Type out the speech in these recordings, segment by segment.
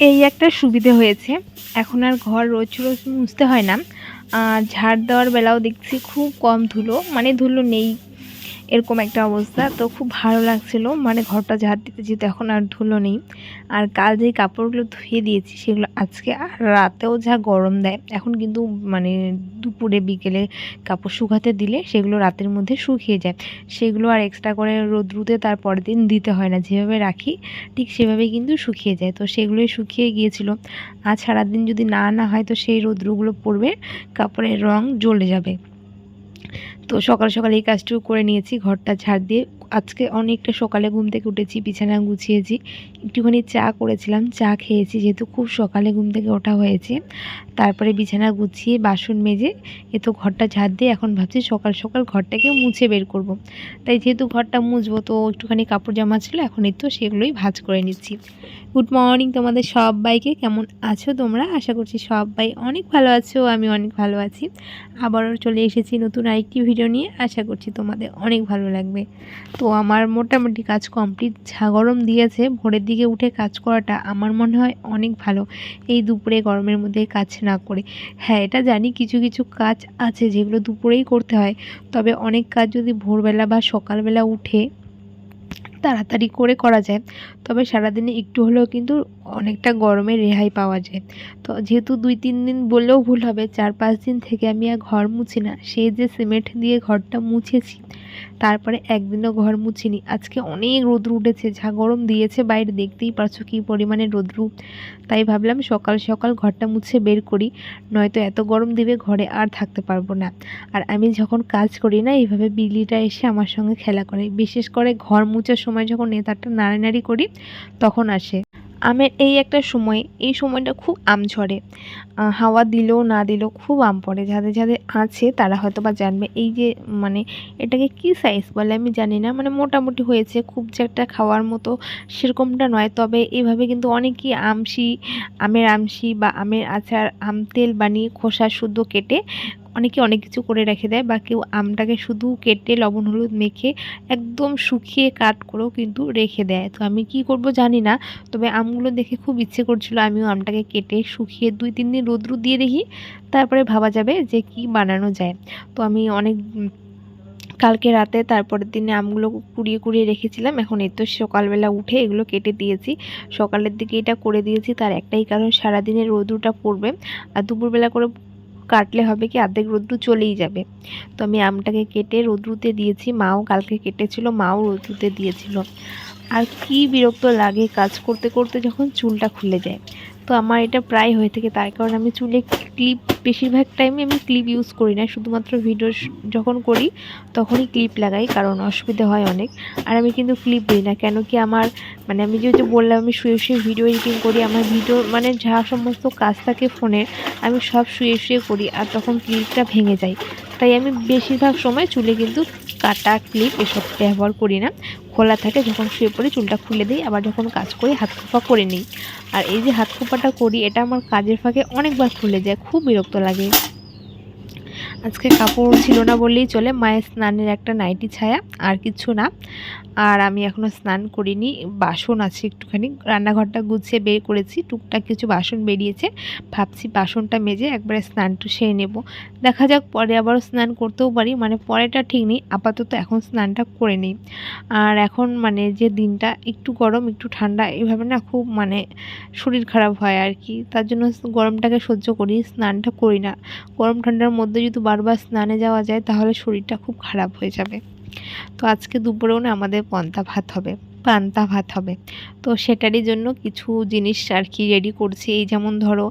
এই একটা সুবিধে হয়েছে। এখন আর ঘর রোজ রোজ মুছতে হয় না। আর ঝাড় দেওয়ার বেলাও দেখছি খুব কম ধুলো মানে ধুলো নেই। এরকম একটা অবস্থা। তো খুব ভালো লাগছিল। মানে ঘরটা ঝাড় দিতে যেহেতু এখন আর ধুলো নেই। আর কাল যেই কাপড়গুলো ধুয়ে দিয়েছি, সেগুলো আজকে আর রাতেও যা গরম দেয়, এখন কিন্তু মানে দুপুরে, বিকেলে কাপড় শুকাতে দিলে সেগুলো রাতের মধ্যে শুকিয়ে যায়। সেগুলো আর এক্সট্রা করে রোদ্রুতে তার পরের দিন দিতে হয় না। যেভাবে রাখি, ঠিক সেভাবে কিন্তু শুকিয়ে যায়। তো সেগুলোই শুকিয়ে গিয়েছিল। আর সারাদিন যদি না না হয়, তো সেই রৌদ্রগুলো পড়বে, কাপড়ের রং জ্বলে যাবে। তো সকাল সকাল এই কাজটুকু করে নিয়েছি, ঘরটা ছাড় দিয়ে। আজকে অনেকটা সকালে ঘুম থেকে উঠেছি, বিছানা গুছিয়েছি। একটুখানি চা করেছিলাম, চা খেয়েছি যেহেতু খুব সকালে ঘুম থেকে ওঠা হয়েছে। তারপরে বিছানা গুছিয়ে বাসন মেজে এ তো ঘরটা ঝাড় দিয়ে এখন ভাবছি সকাল সকাল ঘরটাকে মুছে বের করব। তাই যেহেতু ঘরটা মুছবো তো একটুখানি কাপড় জামা ছিল, এখন তো সেগুলোই ভাজ করে নিচ্ছি। গুড মর্নিং তোমাদের সবাইকে, কেমন আছো তোমরা? আশা করছি সবাই অনেক ভালো আছো, আমি অনেক ভালো আছি। আবারও চলে এসেছি নতুন আরেকটি ভিডিও নিয়ে, আশা করছি তোমাদের অনেক ভালো লাগবে। তো আমার মোটামুটি কাজ কমপ্লিট গরম দিয়েছে, ভোরের দিকে উঠে কাজ করাটা আমার মনে হয় অনেক ভালো, এই দুপুরে গরমের মধ্যে কাজ না করে। হ্যাঁ এটা জানি কিছু কিছু কাজ আছে যেগুলো দুপুরেই করতে হয়, তবে অনেক কাজ যদি ভোরবেলা বা সকালবেলা উঠে তাড়াতাড়ি করে করা যায়। তবে সারাদিনে একটু হলেও কিন্তু অনেকটা গরমে রেহাই পাওয়া যায়। তো যেহেতু দুই তিন দিন বললেও ভুল হবে, চার পাঁচ দিন থেকে আমি আর ঘর মুছি না। সেই যে সিমেন্ট দিয়ে ঘরটা মুছেছি, তারপরে একদিনও ঘর মুছিনি। আজকে অনেক রোদ্রু উঠেছে, যা গরম দিয়েছে বাইরে। দেখতেই পারছ কী পরিমাণে রোদ্রু। তাই ভাবলাম সকাল সকাল ঘরটা মুছে বের করি, নয়তো এত গরম দিবে ঘরে আর থাকতে পারব না। আর আমি যখন কাজ করি না, এইভাবে বিলিটা এসে আমার সঙ্গে খেলা করে। বিশেষ করে ঘর মুছার সময় যখন নেতারটা নাড়ানাড়ি করি, তখন আসে। আমের এই একটা সময়, এই সময়টা খুব আম ঝরে। হাওয়া দিলেও না দিলেও খুব আম পড়ে। যাদের যাদের আছে, তারা হয়তো বা জানবে। এই যে মানে এটাকে কি সাইজ বলে আমি জানি না। মানে মোটামুটি হয়েছে। খুব যে একটা খাওয়ার মতো সেরকমটা নয়। তবে এভাবে কিন্তু অনেকেই আমশি, আমের আমশি বা আমের আচার, আম তেল বানিয়ে খোসা শুদ্ধ কেটে অনেকে অনেক কিছু করে রেখে দেয়, বা কেউ আমটাকে শুধু কেটে লবণ, হলুদ মেখে একদম শুকিয়ে কাট করেও কিন্তু রেখে দেয়। তো আমি কি করব জানি না, তবে আমগুলো দেখে খুব ইচ্ছে করছিল আমিও আমটাকে কেটে শুকিয়ে দুই, তিন দিন রোদ্রু দিয়ে দেখি, তারপরে ভাবা যাবে যে কি বানানো যায়। তো আমি অনেক কালকে রাতে তারপরের দিনে আমগুলো কুড়িয়ে কুড়িয়ে রেখেছিলাম, এখন এই তো সকালবেলা উঠে এগুলো কেটে দিয়েছি। সকালের দিকে এটা করে দিয়েছি, তার একটাই কারণ সারাদিনের রোদ্রুটা পড়বে, আর দুপুরবেলা করে কাটলে হবে কি অর্ধেক রোদ্রু চলেই যাবে। তো আমি আমটাকে কেটে রোদ্রুতে দিয়েছি, মাও কালকে কেটেছিল, মাও রোদ্রুতে দিয়েছিল। আর কি বিরক্ত লাগে কাজ করতে করতে যখন চুলটা খুলে যায়। তো আমার এটা প্রায় হয়ে থাকে। তার কারণে আমি চুলে ক্লিপ বেশিরভাগ টাইমে আমি ক্লিপ ইউজ করি না। শুধুমাত্র ভিডিও যখন করি, তখনই ক্লিপ লাগাই কারণ অসুবিধা হয় অনেক। আর আমি কিন্তু ক্লিপ দিই না। কেন কি আমার মানে আমি যেহেতু বললাম আমি শুয়ে শুয়ে ভিডিও এডিটিং করি, আমার ভিডিও মানে যা সমস্ত কাজ থাকে ফোনের আমি সব শুয়ে শুয়ে করি আর তখন ক্লিপটা ভেঙে যায়। তাই আমি বেশিরভাগ সময় চুলে কিন্তু কাটা ক্লিপ এসব ব্যবহার করি না। খোলা থাকে যখন শুয়ে পড়ি, চুলটা খুলে দিই, আবার যখন কাজ করি, হাত খোপা করে নিই। আর এই যে হাত খোপাটা করি, এটা আমার কাজের ফাঁকে অনেকবার খুলে যায়, খুব বিরক্ত লাগে। আজকে কাপড় ছিল না বললেই চলে, মায়ের স্নানের একটা নাইটি ছায়া, আর কিছু না। আর আমি এখনও স্নান করিনি, বাসন আছে একটুখানি। রান্নাঘরটা গুছিয়ে বের করেছি, টুকটাক কিছু বাসন বেরিয়েছে। ভাবছি বাসনটা মেজে একবারে স্নানটা সেরে নেব। দেখা যাক পরে আবারও স্নান করতেও পারি মানে পরেটা ঠিক নেই, আপাতত এখন স্নানটা করে নিই। আর এখন মানে যে দিনটা একটু গরম, একটু ঠান্ডা এইভাবে না খুব মানে শরীর খারাপ হয় আর কি। তার জন্য গরমটাকে সহ্য করি, স্নানটা করি না। গরম ঠান্ডার মধ্যে যদি বারবার স্নানে যাওয়া যায়, তাহলে শরীরটা খুব খারাপ হয়ে যাবে। তো আজকে দুপুরেও না আমাদের পন্তা ভাত হবে, পান্তা ভাত হবে। তো সেটারই জন্য কিছু জিনিস আর কি রেডি করছি। এই যেমন ধরো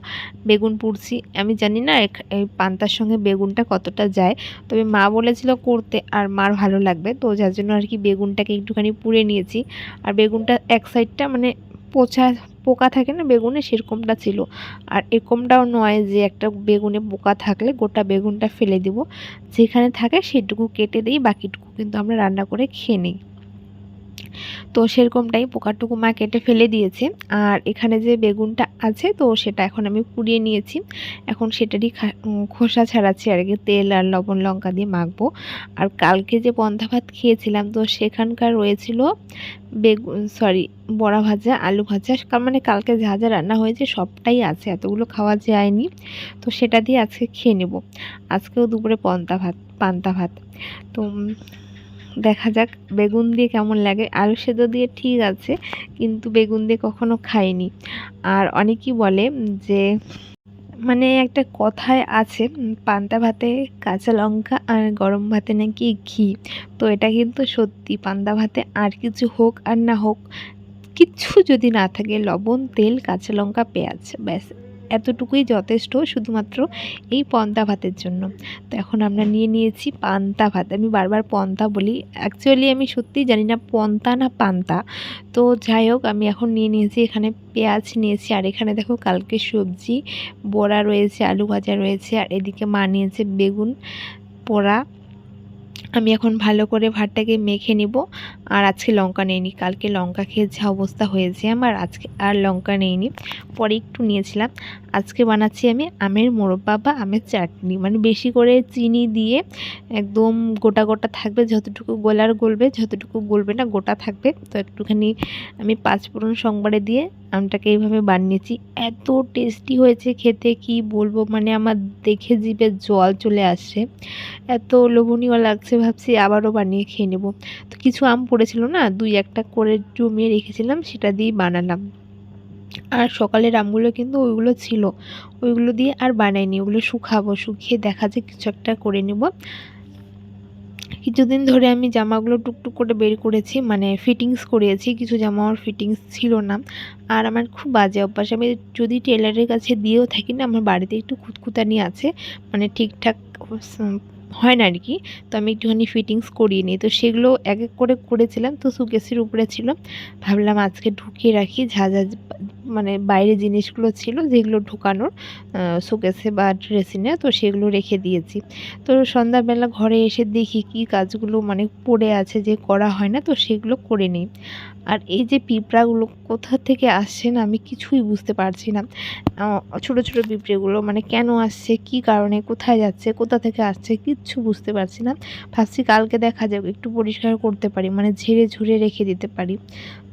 বেগুন পুড়ছি, আমি জানি না এই পান্তার সঙ্গে বেগুনটা কতটা যায়, তবে মা বলেছিল করতে আর মার ভালো লাগবে। তো যার জন্য আর কি বেগুনটাকে একটুখানি পুড়ে নিয়েছি। আর বেগুনটা এক সাইডটা মানে পচা পোকা থাকে না, বেগুনে সেরকমটা ছিল। আর এরকমটাও নয় যে একটা বেগুনে পোকা থাকলে গোটা বেগুনটা ফেলে দিব। যেখানে থাকে সেটুকু কেটে দিই, বাকিটুকু কিন্তু আমরা রান্না করে খেয়ে নিই। তো সেরকমটাই পোকাটুকু মা কেটে ফেলে দিয়েছে। আর এখানে যে বেগুনটা আছে, তো সেটা এখন আমি পুড়িয়ে নিয়েছি। এখন সেটারই খোসা ছাড়াচ্ছি আর কি, তেল আর লবণ লঙ্কা দিয়ে মাখবো। আর কালকে যে পন্থা ভাত খেয়েছিলাম, তো সেখানকার রয়েছিল বেগুন সরি বড়া ভাজা, আলু ভাজা। মানে কালকে যা যা রান্না হয়েছে সবটাই আছে, এতগুলো খাওয়া যায়নি। তো সেটা দিয়ে আজকে খেয়ে নেব। আজকেও দুপুরে পন্তা ভাত, পান্তা ভাত। তো দেখা যাক বেগুন দিয়ে কেমন লাগে। আলু সেদ্ধ দিয়ে ঠিক আছে, কিন্তু বেগুন দিয়ে কখনো খাইনি। আর অনেকেই বলে যে মানে একটা কথায় আছে, পান্তা ভাতে কাঁচা লঙ্কা আর গরম ভাতে নাকি ঘি। তো এটা কিন্তু সত্যি, পান্তা ভাতে আর কিছু হোক আর না হোক, কিচ্ছু যদি না থাকে, লবণ, তেল, কাঁচা লঙ্কা, পেঁয়াজ, ব্যাস। এতটুকুই যথেষ্ট শুধুমাত্র এই পন্তা ভাতের জন্য। তো এখন আমরা নিয়ে নিয়েছি পান্তা ভাত। আমি বারবার পন্তা বলি। অ্যাকচুয়ালি আমি সত্যিই জানি না পন্তা না পান্তা। তো যাই হোক, আমি এখন নিয়ে নিয়েছি, এখানে পেঁয়াজ নিয়েছি, আর এখানে দেখো কালকে সবজি, বড়া রয়েছে, আলু ভাজা রয়েছে, আর এদিকে মা নিয়েছে বেগুন পোড়া। আমি এখন ভালো করে ভাতটাকে মেখে নিব। আর আজকে লঙ্কা নেইনি, কালকে লঙ্কা খেয়ে যা অবস্থা হয়েছে আমার, আজকে আর লঙ্কা নেইনি। পরে একটু নিয়েছিলাম। আজকে বানাচ্ছি আমি আমের মোরব্বা বা আমের চাটনি। মানে বেশি করে চিনি দিয়ে একদম গোটা গোটা থাকবে, যতটুকু গোলার গলবে, যতটুকু গলবে না গোটা থাকবে। তো একটুখানি আমি পাঁচ পাঁচফোড়ন সংবারে দিয়ে আমটাকে এইভাবে বানিয়েছি। এত টেস্টি হয়েছে খেতে, কি বলব? মানে আমার দেখে জিভে জল চলে আসছে। এত লোভনীয় লাগছে, ভাবছি আবারও বানিয়ে খেয়ে নেব। তো কিছু আম পড়েছিল না, দুই একটা করে জমিয়ে রেখেছিলাম, সেটা দিয়েই বানালাম। আর সকালের আমগুলো কিন্তু ওইগুলো ছিল। ওইগুলো দিয়ে আর বানাইনি, ওগুলো শুকাবো, শুকিয়ে দেখা যায় কিছু একটা করে নেব। কিছুদিন ধরে আমি জামাগুলো টুকটুক করে বের করেছি মানে ফিটিংস করিয়েছি, কিছু জামা আমার ফিটিংস ছিল না। আর আমার খুব বাজে অভ্যাস, আমি যদি টেলারের কাছে দিয়েও থাকি না, আমার বাড়িতে একটু খুঁতখুতানি আছে মানে ঠিকঠাক হয় না আর কি তো আমি একটুখানি ফিটিংস করিয়ে নিই। তো সেগুলো এক এক করে করেছিলাম, তো সুকেসের উপরে ছিল। ভাবলাম আজকে ঢুকিয়ে রাখি, যা যা মানে বাইরে জিনিসগুলো ছিল যেগুলো ঢোকানোর শোকেসে বা ড্রেসিংয়ে, তো সেগুলো রেখে দিয়েছি। তো সন্ধ্যাবেলা ঘরে এসে দেখি কি কাজগুলো মানে পড়ে আছে যে করা হয় না, তো সেগুলো করে নিই। আর এই যে পিঁপড়াগুলো কোথা থেকে আসছে না, আমি কিছুই বুঝতে পারছি না। ছোট ছোট পিঁপড়েগুলো মানে কেন আসছে, কি কারণে, কোথায় যাচ্ছে, কোথা থেকে আসছে, কিচ্ছু বুঝতে পারছি না। ভাবছি কালকে দেখা যাক, একটু পরিষ্কার করতে পারি মানে ঝেড়ে ঝুড়ে রেখে দিতে পারি।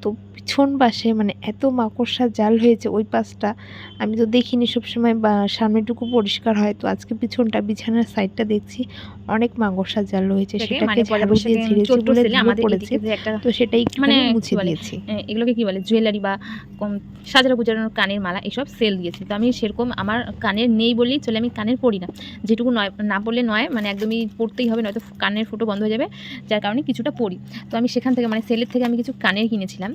তো পিছন পাশে মানে এত মাকড়সার জাল হয়েছে ওই পাশটা। আমি তো দেখিনি সবসময় বা সামনেটুকু পরিষ্কার হয়। তো আজকে পিছনটা বিছানার সাইডটা দেখছি অনেক মাকড়সার জাল হয়েছে। সেটাকে মানে ঝাড়ু দিয়ে ঝেড়েছি বলে পড়েছে। তো সেটা একটু মানে মুছে দিয়েছি। এগুলোকে কি বলে জুয়েলারি বা সাজানো গুজানোর কানের মালা এসব সেল দিয়েছে। তো আমি সেরকম আমার কানের নেই বলেই চলে আমি কানের পরি না। যেটুকু নয় না পড়লে নয় মানে একদমই পড়তেই হবে নয়তো কানের ফুটো বন্ধ হয়ে যাবে যার কারণে কিছুটা পড়ি তো আমি সেখান থেকে মানে সেলের থেকে আমি কিছু কানের কিনেছিলাম।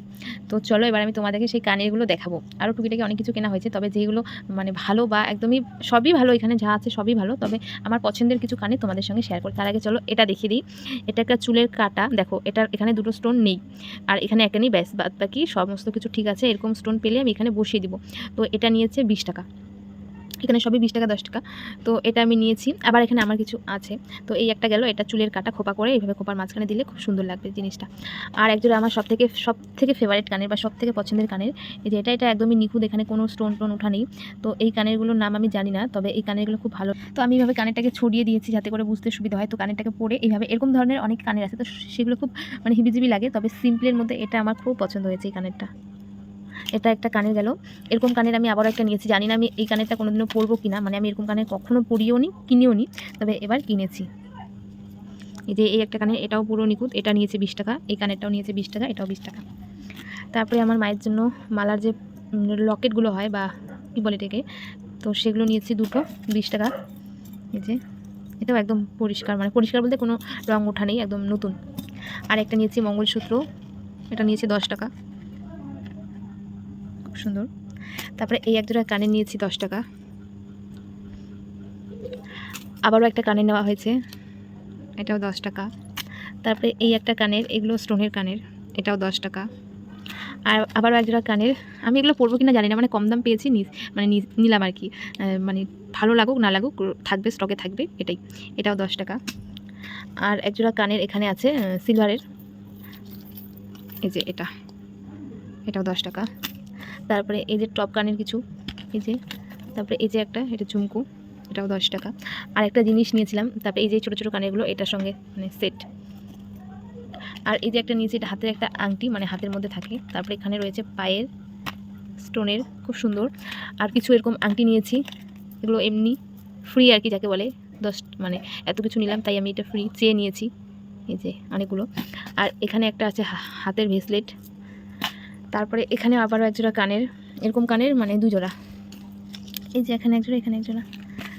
তো চলো এবার আমি তোমাদেরকে সেই কানেরগুলো দেখাবো। আরও টুকিটাকি অনেক কিছু কেনা হয়েছে, তবে যেগুলো মানে ভালো বা একদমই সবই ভালো, এখানে যা আছে সবই ভালো, তবে আমার পছন্দের কিছু কানে তোমাদের সঙ্গে শেয়ার করি। তার আগে চলো এটা দেখিয়ে দিই। এটা একটা চুলের কাটা, দেখো এটার এখানে দুটো স্টোন নেই, আর এখানে একটা নেই, ব্যাস বাদ বাকি সমস্ত কিছু ঠিক আছে, এরকম স্টোন পেলে আমি এখানে বসিয়ে দিব। তো এটা নিয়েছে বিশ টাকা। এখানে সবই বিশ টাকা, দশ টাকা। তো এটা আমি নিয়েছি। আবার এখানে আমার কিছু আছে। তো এই একটা গেল, এটা চুলের কাটা খোপা করে এইভাবে খোপার মাঝখানে দিলে খুব সুন্দর লাগবে জিনিসটা। আর একজোড়া আমার সব থেকে সব থেকে ফেভারিট কানের বা সব থেকে পছন্দের কানের, এই যে এটা এটা একদমই নিখুঁত, এখানে কোনো স্টোন টোন ওঠা নেই। তো এই কানেরগুলোর নাম আমি জানি না, তবে এই কানেরগুলো খুব ভালো। তো আমি এইভাবে কানেরটাকে ছড়িয়ে দিয়েছি যাতে করে বুঝতে সুবিধা হয়। তো কানেরটাকে পরে এইভাবে এরকম ধরনের অনেক কানের আছে। তো সেগুলো খুব মানে হিবিজিবি লাগে, তবে সিম্পলের মধ্যে এটা আমার খুব পছন্দ হয়েছে এই কানেরটা। এটা একটা কানের গেল। এরকম কানের আমি আবারও একটা নিয়েছি। জানি না আমি এই কানেরটা কোনোদিনও পরবো কিনা। মানে আমি এরকম কানে কখনও পরিও নি কিনেও নি তবে এবার কিনেছি। এই যে এই একটা কানের, এটাও পুরো নিখুঁত। এটা নিয়েছে বিশ টাকা। এই কানেরটাও নিয়েছে বিশ টাকা, এটাও বিশ টাকা। তারপরে আমার মায়ের জন্য মালার যে লকেটগুলো হয় বা কী বলে এটাকে, তো সেগুলো নিয়েছি দুটো, বিশ টাকা। এই যে, এটাও একদম পরিষ্কার। মানে পরিষ্কার বলতে কোনো রং ওঠা নেই, একদম নতুন। আর একটা নিয়েছি মঙ্গলসূত্র। এটা নিয়েছি দশ টাকা। সুন্দর। তারপরে এই এক জোড়া কানে নিয়েছি দশ টাকা। আবারও একটা কানে নেওয়া হয়েছে, এটাও দশ টাকা। তারপরে এই একটা কানের, এগুলো স্টোনের কানের, এটাও দশ টাকা। আর আবারও এক জোড়া কানের, আমি এগুলো পরবো কিনা জানি না মানে কম দাম পেয়েছি মানে নিলাম আর কি। মানে ভালো লাগুক, না লাগুক, থাকবে, স্টকে থাকবে, এটাই, এটাও দশ টাকা। আর এক জোড়া কানের এখানে আছে সিলভারের। এই যে এটা, এটাও দশ টাকা। তারপরে এই যে টপ কানের কিছু, এই যে, তারপরে এই যে একটা, এটা ঝুমকু, এটাও দশ টাকা। আর একটা জিনিস নিয়েছিলাম, তারপরে এই যে ছোটো ছোটো কানেরগুলো, এটার সঙ্গে মানে সেট। আর এই যে একটা নিয়েছি, এটা হাতের একটা আংটি মানে হাতের মধ্যে থাকে। তারপরে এখানে রয়েছে পায়ের স্টোনের, খুব সুন্দর। আর কিছু এরকম আংটি নিয়েছি, এগুলো এমনি ফ্রি আর কি যাকে বলে, দশ মানে এত কিছু নিলাম, তাই আমি এটা ফ্রি চেয়ে নিয়েছি। এই যে অনেকগুলো। আর এখানে একটা আছে হাতের ভেসলেট তারপরে এখানে আবারও একজোড়া কানের, এরকম কানের মানে দুজোড়া। এই যে এখানে একজোড়া এখানে একজোড়া।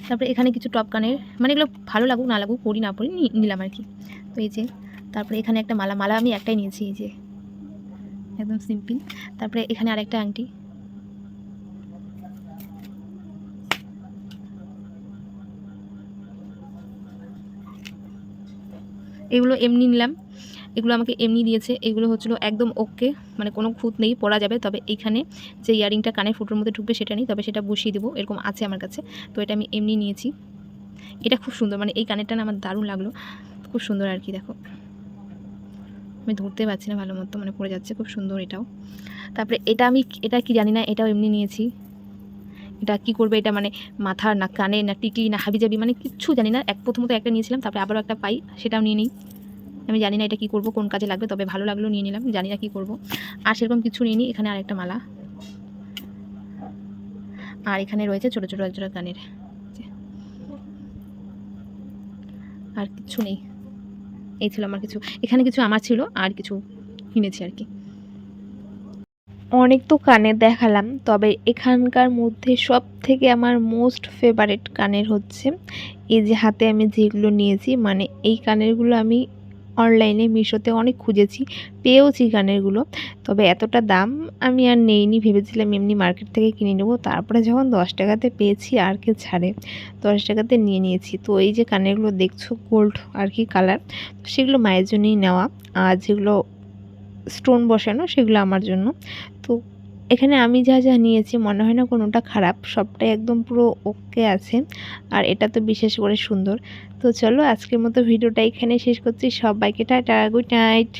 তারপরে এখানে কিছু টপ কানের মানে এগুলো ভালো লাগুক, না লাগুক, পরি, না পরি নিলাম আর কি। তো এই যে, তারপরে এখানে একটা মালা মালা আমি একটাই নিয়েছি, এই যে। একদম সিম্পল। তারপরে এখানে আরেকটা আংটি। এগুলো এমনি নিলাম। এগুলো আমাকে এমনি দিয়েছে, এগুলো হচ্ছিল একদম ওকে মানে কোনো খুঁত নেই পরা যাবে, তবে এইখানে যে ইয়ারিংটা কানের ফুটোর মধ্যে ঢুকবে সেটা নেই, তবে সেটা বসিয়ে দেবো, এরকম আছে আমার কাছে, তো এটা আমি এমনি নিয়েছি। এটা খুব সুন্দর মানে এই কানেরটা আমার দারুণ লাগল, খুব সুন্দর আর কি, দেখো। আমি ধরতে পারছি না ভালো মতো মানে পড়ে যাচ্ছে, খুব সুন্দর এটাও। তারপরে এটা আমি, এটা কি জানি না, এটাও এমনি নিয়েছি। এটা কি করবে এটা মানে মাথার না কানে না টিকলি না হাবিজাবি মানে কিচ্ছু জানি না, এক প্রথমত একটা নিয়েছিলাম, তারপরে আবারও একটা পাই, সেটাও নিয়ে নিই। আমি জানি না এটা কি করব, কোন কাজে লাগবে, তবে ভালো লাগল, নিয়ে নিলাম, জানি না কি করব। আর সেরকম কিছু নিয়ে নিই এখানে আরেকটা মালা। আর এখানে রয়েছে ছোটো ছোটো একজোড়া কানের আর কিছু নেই। এই ছিল আমার কিছু। এখানে কিছু আমার ছিল, আর কিছু কিনেছি আর কি। অনেক তো কানের দেখালাম, তবে এখানকার মধ্যে সব থেকে আমার মোস্ট ফেভারেট কানের হচ্ছে, এই যে হাতে আমি যেগুলো নিয়েছি মানে এই কানেরগুলো আমি অনলাইনে মিশোতে অনেক খুঁজেছি, পেয়েওছি কানেরগুলো তবে এতটা দাম আমি আর নেইনি, ভেবেছিলাম এমনি মার্কেট থেকে কিনে নেব। তারপরে যখন দশ টাকাতে পেয়েছি, আর কে ছাড়ে? দশ টাকাতে নিয়ে নিয়েছি। তো এই যে কানেরগুলো দেখছ গোল্ড আর কি কালার সেগুলো মায়ের জন্যই নেওয়া। আর যেগুলো স্টোন বসানো, সেগুলো আমার জন্য। তো এখানে আমি যা যা নিয়েছি, মনে হয় না কোনোটা খারাপ, সবটাই একদম পুরো ওকে আছে। আর এটা তো বিশেষ করে সুন্দর। তো চলো আজকের মতো ভিডিওটা এখানে শেষ করছি। সবাইকে টাটা গুড নাইট